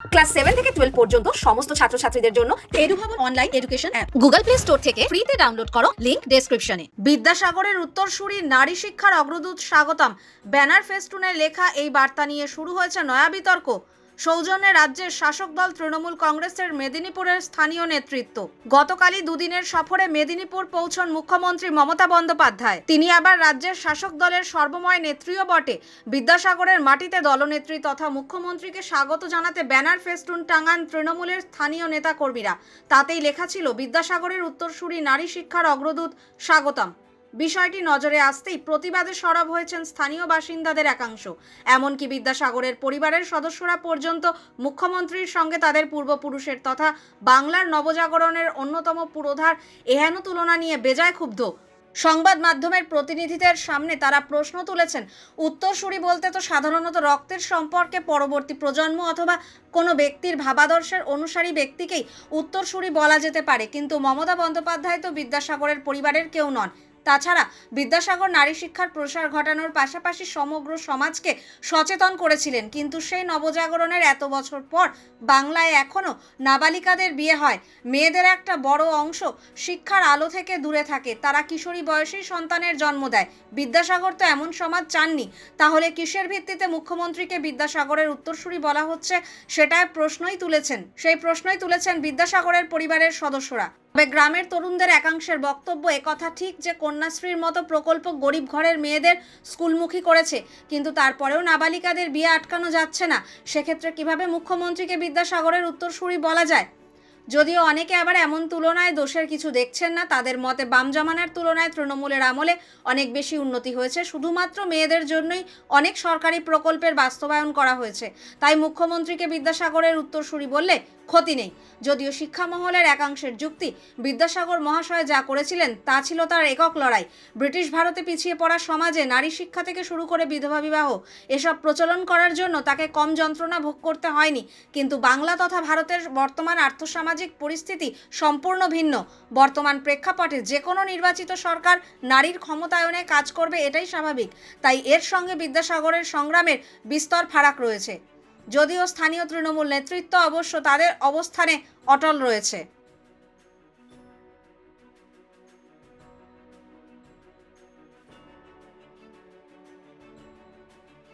Class seven থেকে twelve পর্যন্ত সমস্ত ছাত্রছাত্রীদের জন্য এডুভবন online education app Google Play Store থেকে ফ্রিতে ডাউনলোড করো লিংক ডেসক্রিপশনে বিদ্যাসাগরের উত্তরসূরি নারী শিক্ষার অগ্রদূত স্বাগতম। ব্যানার ফেস্টুনে লেখা এই বার্তা নিয়ে শুরু হয়েছে নয়া বিতর্ক। সৌজন্যে রাজ্যের শাসক দল তৃণমূল কংগ্রেসের মেদিনীপুরের স্থানীয় নেতৃত্ব। গতকালই দুদিনের সফরে মেদিনীপুর পৌঁছন মুখ্যমন্ত্রী মমতা বন্দ্যোপাধ্যায়। তিনি আবার রাজ্যের শাসক দলের সর্বময় নেত্রীও বটে। বিদ্যাসাগরের মাটিতে দলনেত্রী তথা মুখ্যমন্ত্রীকে স্বাগত জানাতে ব্যানার ফেস্টুন টাঙান তৃণমূলের স্থানীয় নেতাকর্মীরা। তাতেই লেখা ছিল, বিদ্যাসাগরের উত্তরসূরি নারী শিক্ষার অগ্রদূত স্বাগতম। বিষয়টি নজরে আসতেই প্রতিবাদে সরব হয়েছেন স্থানীয় বাসিন্দাদের একাংশ। এমনকি বিদ্যাসাগরের পরিবারের সদস্যরা পর্যন্ত মুখ্যমন্ত্রীর সঙ্গে তাদের পূর্বপুরুষের তথা বাংলার নবজাগরণের অন্যতম পুরোধার এহেন তুলনা নিয়ে বেজায় ক্ষুব্ধ। সংবাদ মাধ্যমের প্রতিনিধিদের সামনে তারা প্রশ্ন তুলেছেন, উত্তরসূরি বলতে তো সাধারণত রক্তের সম্পর্কে পরবর্তী প্রজন্ম অথবা কোনো ব্যক্তির ভাবাদর্শের অনুসারী ব্যক্তিকেই উত্তরসূরি বলা যেতে পারে। কিন্তু মমতা বন্দ্যোপাধ্যায় তো বিদ্যাসাগরের পরিবারের কেউ নন তাছাড়া বিদ্যাসাগর নারী শিক্ষার প্রসার ঘটানোর পাশাপাশি সমগ্র সমাজকে সচেতন করেছিলেন। কিন্তু সেই নবজাগরণের এত বছর পর বাংলায় এখনও নাবালিকাদের বিয়ে হয়। মেয়েদের একটা বড় অংশ শিক্ষার আলো থেকে দূরে থাকে। তারা কিশোরী বয়সেই সন্তানের জন্ম দেয়। বিদ্যাসাগর তো এমন সমাজ চাননি। তাহলে কিসের ভিত্তিতে মুখ্যমন্ত্রীকে বিদ্যাসাগরের উত্তরসূরি বলা হচ্ছে সেটার প্রশ্নই তুলেছেন। সেই প্রশ্নই তুলেছেন বিদ্যাসাগরের পরিবারের সদস্যরা। তবে গ্রামের তরুণদের একাংশের বক্তব্য একথা ঠিক যে কন্যাশ্রীর মতো প্রকল্প গরিব ঘরের মেয়েদের স্কুলমুখী করেছে। কিন্তু তারপরেও নাবালিকাদের বিয়ে আটকানো যাচ্ছে না। সেক্ষেত্রে কীভাবে মুখ্যমন্ত্রীকে বিদ্যাসাগরের উত্তরসূরি বলা যায়? যদিও অনেকে আবার এমন তুলনায় দোষের কিছু দেখছেন না, তাদের মতে বাম জামানার তুলনায় তৃণমূলের আমলে অনেক বেশি উন্নতি হয়েছে। শুধুমাত্র মেয়েদের জন্যই অনেক সরকারি প্রকল্পের বাস্তবায়ন করা হয়েছে। তাই মুখ্যমন্ত্রীকে বিদ্যাসাগরের উত্তরসূরি বললে ক্ষতি নেই। যদিও শিক্ষা মহলের একাংশের যুক্তি, বিদ্যাসাগর মহাশয় যা করেছিলেন তা ছিল তার একক লড়াই। ব্রিটিশ ভারতে পিছিয়ে পড়া সমাজে নারী শিক্ষা থেকে শুরু করে বিধবা বিবাহ, এসব প্রচলন করার জন্য তাকে কম যন্ত্রণা ভোগ করতে হয়নি। কিন্তু বাংলা তথা ভারতের বর্তমান আর্থসামাজিক পরিস্থিতি সম্পূর্ণ ভিন্ন। বর্তমান প্রেক্ষাপটে যে কোনো নির্বাচিত সরকার নারীর ক্ষমতায়নে কাজ করবে এটাই স্বাভাবিক। তাই এর সঙ্গে বিদ্যাসাগরের সংগ্রামের বিস্তর ফারাক রয়েছে। যদিও স্থানীয় তৃণমূল নেতৃত্ব অবশ্য তাদের অবস্থানে অটল রয়েছে।